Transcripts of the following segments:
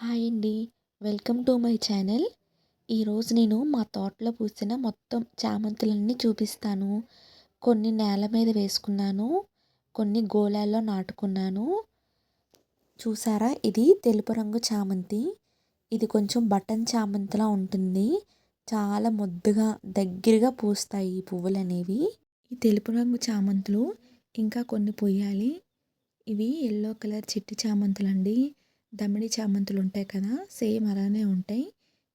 Hi అండి. Welcome to my channel. ఈరోజు నేను మా తోటలో పూసిన మొత్తం చామంతులన్నీ చూపిస్తాను. కొన్ని నేల మీద వేసుకున్నాను. కొన్ని గోళాల్లో నాటుకున్నాను. చూసారా? ఇది తెలుపు రంగు చామంతి. ఇది కొంచెం బటన్ చామంతిలా ఉంటుంది. చాలా ముద్దుగా దగ్గరగా పూస్తాయి ఈ పువ్వులు అనేవి ఈ తెలుపు రంగు చామంతులు ఇంకా కొన్ని పొయ్యాలి. ఇవి ఎల్లో కలర్ చిట్టి చామంతులు అండి దమిడి చామంతులు ఉంటాయి కదా సేమ్ అలానే ఉంటాయి.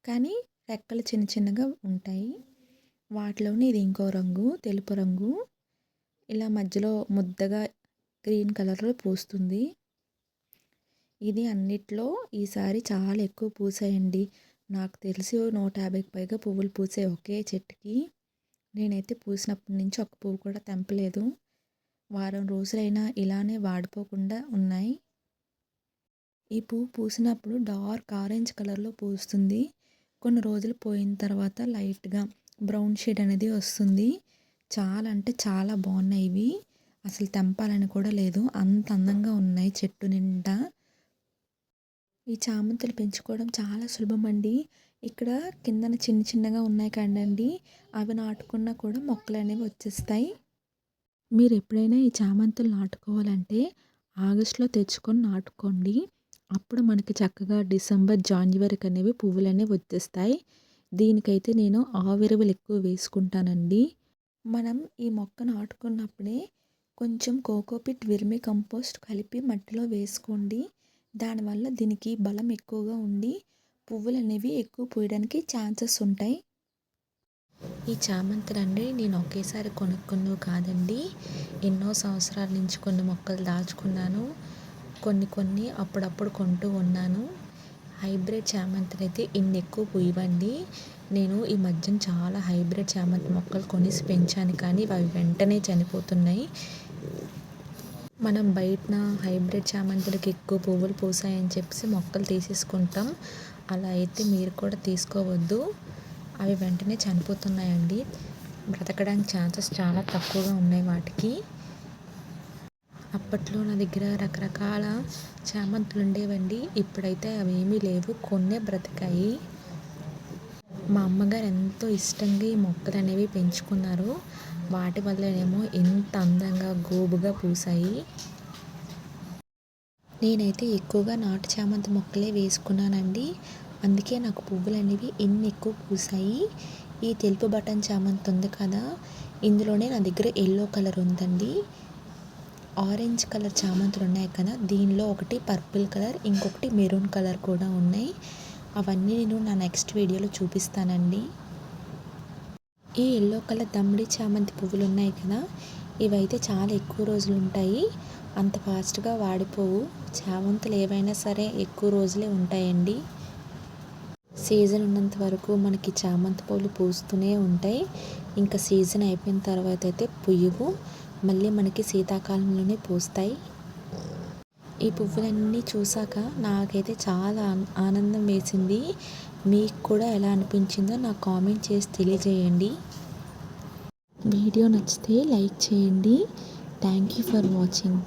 కానీ రెక్కలు చిన్న చిన్నగా ఉంటాయి. వాటిలోని ఇది ఇంకో రంగు తెలుపు రంగు. ఇలా మధ్యలో ముద్దగా గ్రీన్ కలర్లో పూస్తుంది. ఇది అన్నిట్లో ఈసారి చాలా ఎక్కువ పూసాయండి. నాకు తెలిసి నూట యాభైకి పైగా పువ్వులు పూసే ఒకే చెట్టుకి. నేనైతే పూసినప్పటి నుంచి ఒక పువ్వు కూడా తెంపలేదు. వారం రోజులైనా ఇలానే వాడిపోకుండా ఉన్నాయి. ఈ పువ్వు పూసినప్పుడు డార్క్ ఆరెంజ్ కలర్లో పూస్తుంది. కొన్ని రోజులు పోయిన తర్వాత లైట్గా బ్రౌన్ షేడ్ అనేది వస్తుంది. చాలా అంటే చాలా బాగున్నాయి ఇవి. అసలు తెంపాలని కూడా లేదు. అంత అందంగా ఉన్నాయి చెట్టు నిండా. ఈ చామంతులు పెంచుకోవడం చాలా సులభం అండి. ఇక్కడ కిందన చిన్న చిన్నగా ఉన్నాయి కండండి అవి నాటుకున్నా కూడా మొక్కలు అనేవి వచ్చేస్తాయి. మీరు ఎప్పుడైనా ఈ చామంతులు నాటుకోవాలంటే ఆగస్టులో తెచ్చుకొని నాటుకోండి. అప్పుడు మనకి చక్కగా డిసెంబర్ జాన్యువరికి అనేవి పువ్వులు అనేవి వచ్చేస్తాయి. దీనికైతే నేను ఆవిరవులు ఎక్కువ వేసుకుంటానండి. మనం ఈ మొక్క నాటుకున్నప్పుడే కొంచెం కోకోపిట్ విర్మి కంపోస్ట్ కలిపి మట్టిలో వేసుకోండి. దానివల్ల దీనికి బలం ఎక్కువగా ఉండి పువ్వులు అనేవి ఎక్కువ పూయడానికి ఛాన్సెస్ ఉంటాయి. ఈ చామంతులండి నేను ఒకేసారి కొనుక్కున్నవి కాదండి. ఎన్నో సంవత్సరాల నుంచి కొన్ని మొక్కలు దాచుకున్నాను. కొన్ని కొన్ని అప్పుడప్పుడు కొంటూ ఉన్నాను. హైబ్రిడ్ చామంతులు అయితే ఇన్ని ఎక్కువ పూయవండి నేను ఈ మధ్యన చాలా హైబ్రిడ్ చామంతి మొక్కలు కొనేసి పెంచాను కానీ అవి వెంటనే చనిపోతున్నాయి. మనం బయటన హైబ్రిడ్ చామంతులకు ఎక్కువ పువ్వులు పూసాయని చెప్పేసి మొక్కలు తీసేసుకుంటాం. అలా అయితే మీరు కూడా తీసుకోవద్దు. అవి వెంటనే చనిపోతున్నాయండి. బ్రతకడానికి ఛాన్సెస్ చాలా తక్కువగా ఉన్నాయి వాటికి. అప్పట్లో నా దగ్గర రకరకాల చామంతులు ఉండేవండి ఇప్పుడైతే అవి ఏమీ లేవు. కొన్నే బ్రతికాయి. మా అమ్మగారు ఎంతో ఇష్టంగా ఈ మొక్కలు అనేవి పెంచుకున్నారు. వాటి వల్లనేమో ఎంత అందంగా గోబుగా పూసాయి నేనైతే ఎక్కువగా నాటు చామంతి మొక్కలే వేసుకున్నానండి. అందుకే నాకు పువ్వులు అనేవి ఎన్ని ఎక్కువ పూసాయి ఈ తెలుపు బటన్ చామంతి ఉంది కదా ఇందులోనే నా దగ్గర ఎల్లో కలర్ ఉందండి. ఆరెంజ్ కలర్ చామంతులు ఉన్నాయి కదా దీనిలో ఒకటి పర్పుల్ కలర్ ఇంకొకటి మెరూన్ కలర్ కూడా ఉన్నాయి. అవన్నీ నేను నా నెక్స్ట్ వీడియోలో చూపిస్తానండి. ఈ ఎల్లో కలర్ దమ్మిడి చామంతి పువ్వులు ఉన్నాయి కదా ఇవైతే చాలా ఎక్కువ రోజులు ఉంటాయి. అంత ఫాస్ట్గా వాడిపోవు. చామంతులు ఏవైనా సరే ఎక్కువ రోజులే ఉంటాయండి. సీజన్ ఉన్నంత వరకు మనకి చామంతి పూలు పూస్తూనే ఉంటాయి. ఇంకా సీజన్ అయిపోయిన తర్వాత అయితే పుయ్యవు. మళ్ళీ మనకి శీతాకాలంలోనే పూస్తాయి. ఈ పువ్వులన్నీ చూసాక నాకైతే చాలా ఆనందం వేసింది. మీకు కూడా ఎలా అనిపించిందో నాకు కామెంట్ చేసి తెలియజేయండి. వీడియో నచ్చితే లైక్ చేయండి. Thank you for watching.